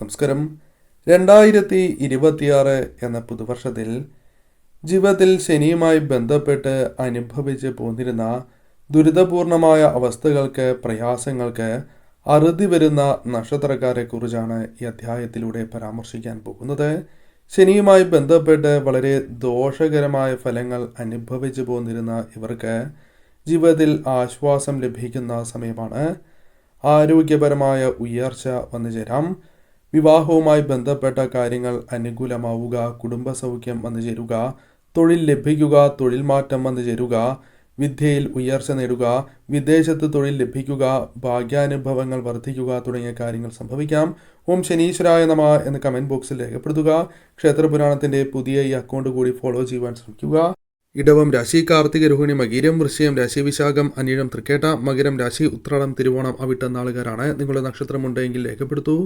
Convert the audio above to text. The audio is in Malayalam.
നമസ്കാരം. രണ്ടായിരത്തി ഇരുപത്തിയാറ് എന്ന പുതുവർഷത്തിൽ ജീവിതത്തിൽ ശനിയുമായി ബന്ധപ്പെട്ട് അനുഭവിച്ച് പോന്നിരുന്ന ദുരിതപൂർണമായ അവസ്ഥകൾക്ക് പ്രയാസങ്ങൾക്ക് അറുതി വരുന്ന നക്ഷത്രക്കാരെ കുറിച്ചാണ് ഈ അധ്യായത്തിലൂടെ പരാമർശിക്കാൻ പോകുന്നത്. ശനിയുമായി ബന്ധപ്പെട്ട് വളരെ ദോഷകരമായ ഫലങ്ങൾ അനുഭവിച്ചു പോന്നിരുന്ന ഇവർക്ക് ജീവിതത്തിൽ ആശ്വാസം ലഭിക്കുന്ന സമയമാണ്. ആരോഗ്യപരമായ ഉയർച്ച വന്നു ചേരാം വിവാഹവുമായി ബന്ധപ്പെട്ട കാര്യങ്ങൾ അനുകൂലമാവുക കുടുംബസൗഖ്യം വന്നു ചേരുക തൊഴിൽ ലഭിക്കുക തൊഴിൽ മാറ്റം വന്നു ചേരുക വിദ്യയിൽ ഉയർച്ച നേടുക വിദേശത്ത് തൊഴിൽ ലഭിക്കുക ഭാഗ്യാനുഭവങ്ങൾ വർദ്ധിക്കുക തുടങ്ങിയ കാര്യങ്ങൾ സംഭവിക്കാം. ഓം ശനീശ്വരായ നമ എന്ന് കമന്റ് ബോക്സിൽ രേഖപ്പെടുത്തുക. ക്ഷേത്രപുരാണത്തിന്റെ പുതിയ ഈ അക്കൗണ്ട് കൂടി ഫോളോ ചെയ്യുവാൻ ശ്രമിക്കുക. ഇടവം രാശി കാർത്തിക രോഹിണി മകീരം വൃശ്യം രാശി വിശാഖം അനിഴം തൃക്കേട്ട മകരം രാശി ഉത്രാടം തിരുവോണം അവിട്ട നാളുകാരാണ്. നിങ്ങളുടെ നക്ഷത്രമുണ്ടെങ്കിൽ രേഖപ്പെടുത്തൂ.